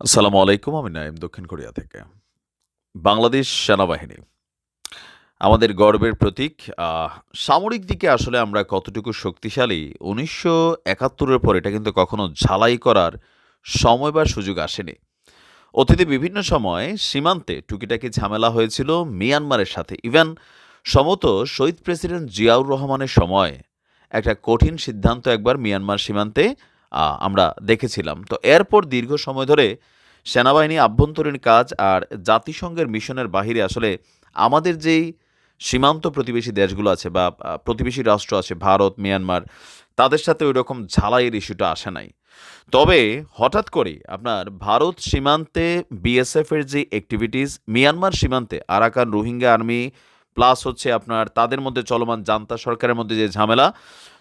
আসসালামু আলাইকুম, আমি নাইম দক্ষিণ কোরিয়া থেকে। বাংলাদেশ সেনাবাহিনী। আমাদের গর্বের প্রতীক সামরিক দিকে আসলে আমরা কতটুকু শক্তিশালী, উনিশশো একাত্তরের পর এটা কিন্তু কখনো ঝালাই করার সময় বা সুযোগ আসেনি। অতীতে বিভিন্ন সময় সীমান্তে টুকিটাকি ঝামেলা হয়েছিল মিয়ানমারের সাথে। ইভেন সমত শহীদ প্রেসিডেন্ট জিয়াউর রহমানের সময় একটা কঠিন সিদ্ধান্ত একবার মিয়ানমার সীমান্তে আমরা দেখেছিলাম। তো এরপর দীর্ঘ সময় ধরে সেনাবাহিনী, আভ্যন্তরীণ কাজ আর জাতিসংঘের মিশনের বাহিরে আসলে আমাদের যেই সীমান্ত প্রতিবেশী দেশগুলো আছে বা প্রতিবেশী রাষ্ট্র আছে, ভারত, মিয়ানমার, তাদের সাথে ওই রকম ঝালাইয়ের ইস্যুটা আসে নাই। তবে হঠাৎ করে আপনার ভারত সীমান্তে বিএসএফ এর যে অ্যাক্টিভিটিস মিয়ানমার সীমান্তে, আরাকান রোহিঙ্গা আর্মি প্লাস হচ্ছে আপনার তাদের মধ্যে চলমান জান্তা সরকারের মধ্যে যে ঝামেলা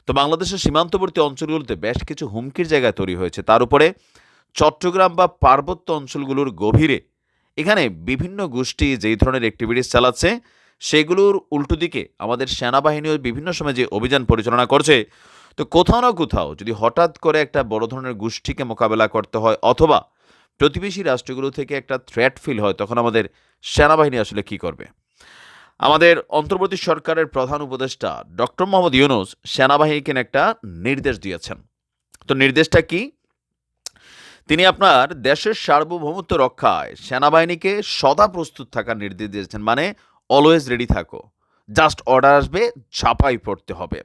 তো বাংলাদেশের সীমান্তবর্তী অঞ্চলগুলোতে বেশ কিছু হুমকির জায়গা তৈরি হয়েছে। তার উপরে চট্টগ্রাম বা পার্বত্য অঞ্চলগুলোর গভীরে এখানে বিভিন্ন গোষ্ঠী যেই ধরনের অ্যাক্টিভিটিস চালাচ্ছে, সেগুলোর উল্টো দিকে আমাদের সেনাবাহিনীও বিভিন্ন সময় যে অভিযান পরিচালনা করছে, তো কোথাও না কোথাও যদি হঠাৎ করে একটা বড় ধরনের গোষ্ঠীকে মোকাবেলা করতে হয় অথবা প্রতিবেশী রাষ্ট্রগুলো থেকে একটা থ্রেট ফিল হয়, তখন আমাদের সেনাবাহিনী আসলে কি করবে? আমাদের অন্তর্বর্তী সরকারের প্রধান উপদেষ্টা ডক্টর মোহাম্মদ ইউনুস সেনাবাহিনীকে একটা নির্দেশ দিয়েছেন। তো নির্দেশটা কি? তিনি আপনার দেশের সার্বভৌমত্ব রক্ষায় সেনাবাহিনীকে সদা প্রস্তুত থাকার নির্দেশ দিয়েছেন মানে অলওয়েজ রেডি থাকো। জাস্ট অর্ডার আসবে, ছাপাই পড়তে হবে।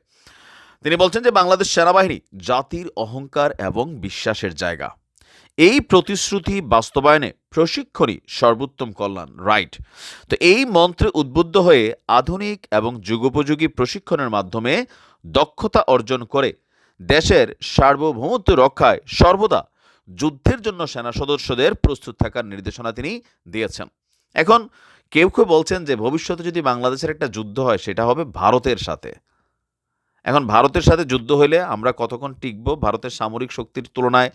তিনি বলছেন যে, বাংলাদেশ সেনাবাহিনী জাতির অহংকার এবং বিশ্বাসের জায়গা। এই প্রতিশ্রুতি বাস্তবায়নে প্রশিক্ষণই সর্বোত্তম কল্যাণ রাইট তো এই মন্ত্রে উদ্বুদ্ধ হয়ে আধুনিক এবং যুগোপযোগী প্রশিক্ষণের মাধ্যমে দক্ষতা অর্জন করে দেশের সার্বভৌমত্ব রক্ষায় সর্বদা যুদ্ধের জন্য সেনা সদস্যদের প্রস্তুত থাকার নির্দেশনা তিনি দিয়েছেন। এখন কেউ কেউ বলছেন যে ভবিষ্যতে যদি বাংলাদেশের একটা যুদ্ধ হয়, সেটা হবে ভারতের সাথে। এখন ভারতের সাথে যুদ্ধ হলে আমরা কতক্ষণ টিকবো? ভারতের সামরিক শক্তির তুলনায়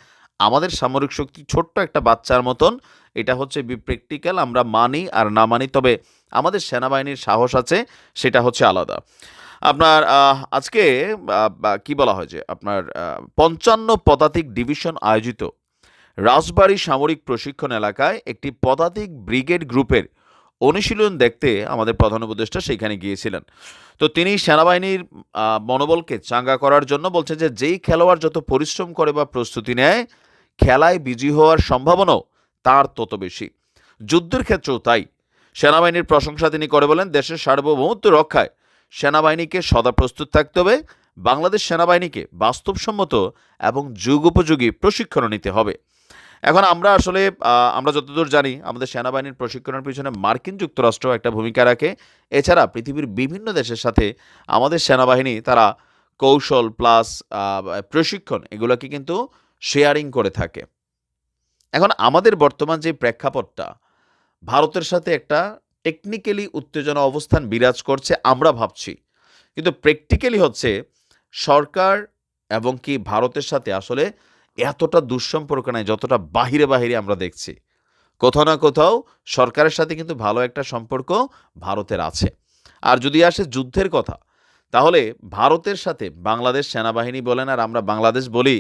আমাদের সামরিক শক্তি ছোট্ট একটা বাচ্চার মতন। এটা হচ্ছে প্র্যাকটিক্যাল আমরা মানি আর না মানি, তবে আমাদের সেনাবাহিনীর সাহস আছে, সেটা হচ্ছে আলাদা। আপনার আজকে কি বলা হয় যে, আপনার পঞ্চান্ন পদাতিক ডিভিশন আয়োজিত রাজবাড়ী সামরিক প্রশিক্ষণ এলাকায় একটি পদাতিক ব্রিগেড গ্রুপের অনুশীলন দেখতে আমাদের প্রধান উপদেষ্টা সেইখানে গিয়েছিলেন। তো তিনি সেনাবাহিনীর মনোবলকে চাঙ্গা করার জন্য বলছেন যে, যেই খেলোয়াড় যত পরিশ্রম করে বা প্রস্তুতি নেয় খেলায় বিজয়ী হওয়ার সম্ভাবনাও তার তত বেশি। যুদ্ধের ক্ষেত্রেও তাই। সেনাবাহিনীর প্রশংসা তিনি করে বলেন, দেশের সার্বভৌমত্ব রক্ষায় সেনাবাহিনীকে সদা প্রস্তুত থাকতে হবে, বাংলাদেশ সেনাবাহিনীকে বাস্তবসম্মত এবং যুগোপযোগী প্রশিক্ষণ নিতে হবে। এখন আমরা আসলে আমরা যতদূর জানি, আমাদের সেনাবাহিনীর প্রশিক্ষণের পিছনে মার্কিন যুক্তরাষ্ট্র একটা ভূমিকা রাখে। এছাড়া পৃথিবীর বিভিন্ন দেশের সাথে আমাদের সেনাবাহিনী, তারা কৌশল প্লাস প্রশিক্ষণ, এগুলোকে কিন্তু শেয়ারিং করে থাকে। এখন আমাদের বর্তমান যে প্রেক্ষাপটটা, ভারতের সাথে একটা টেকনিক্যালি উত্তেজনা অবস্থান বিরাজ করছে আমরা ভাবছি। কিন্তু প্র্যাকটিক্যালি হচ্ছে সরকার এবং কি ভারতের সাথে আসলে এতটা দুঃসম্পর্ক নাই যতটা বাহিরে বাহিরে আমরা দেখছি। কোথাও না কোথাও সরকারের সাথে কিন্তু ভালো একটা সম্পর্ক ভারতের আছে। আর যদি আসে যুদ্ধের কথা, তাহলে ভারতের সাথে বাংলাদেশ সেনাবাহিনী বলেন আর আমরা বাংলাদেশ বলি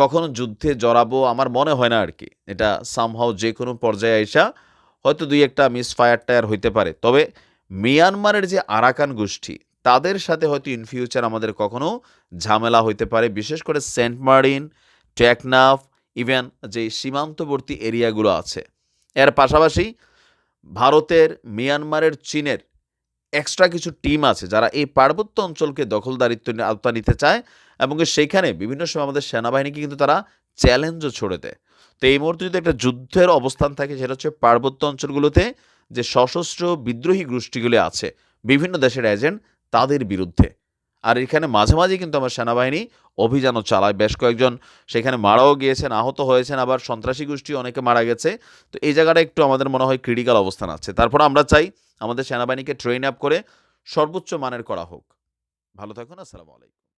কখনো যুদ্ধে জড়াবো আমার মনে হয় না আর কি। এটা সামহাও যে কোনো পর্যায়ে আইসা হয়তো দুই একটা মিস ফায়ার টায়ার হইতে পারে। তবে মিয়ানমারের যে আরাকান গোষ্ঠী, তাদের সাথে হয়তো ইন ফিউচার আমাদের কখনো ঝামেলা হইতে পারে। বিশেষ করে সেন্ট মার্টিন, টেকনাফ ইভেন যে সীমান্তবর্তী এরিয়াগুলো আছে। এর পাশাপাশি ভারতের, মিয়ানমারের, চীনের এক্সট্রা কিছু টিম আছে যারা এই পার্বত্য অঞ্চলকে দখলদারিত্ব আওতা নিতে চায়। এবং সেইখানে বিভিন্ন সময় আমাদের সেনাবাহিনীকে কিন্তু তারা চ্যালেঞ্জও ছড়ে দেয়। তো এই মুহূর্তে যদি একটা যুদ্ধের অবস্থান থাকে, সেটা হচ্ছে পার্বত্য অঞ্চলগুলোতে যে সশস্ত্র বিদ্রোহী গোষ্ঠীগুলি আছে, বিভিন্ন দেশের এজেন্ট তাদের বিরুদ্ধে। আর এখানে মাঝে মাঝে কিন্তু আমার সেনাবাহিনী অভিযানও চালায়। বেশ কয়েকজন সেখানে মারাও গিয়েছেন, আহত হয়েছেন, আবার সন্ত্রাসী গোষ্ঠী অনেকে মারা গেছে। তো এই জায়গাটা একটু আমাদের মনে হয় ক্রিটিক্যাল অবস্থান আছে। তারপর আমরা চাই আমাদের সেনাবাহিনীকে ট্রেন আপ করে সর্বোচ্চ মানের করা হোক। ভালো থাকুন, আসসালামু আলাইকুম।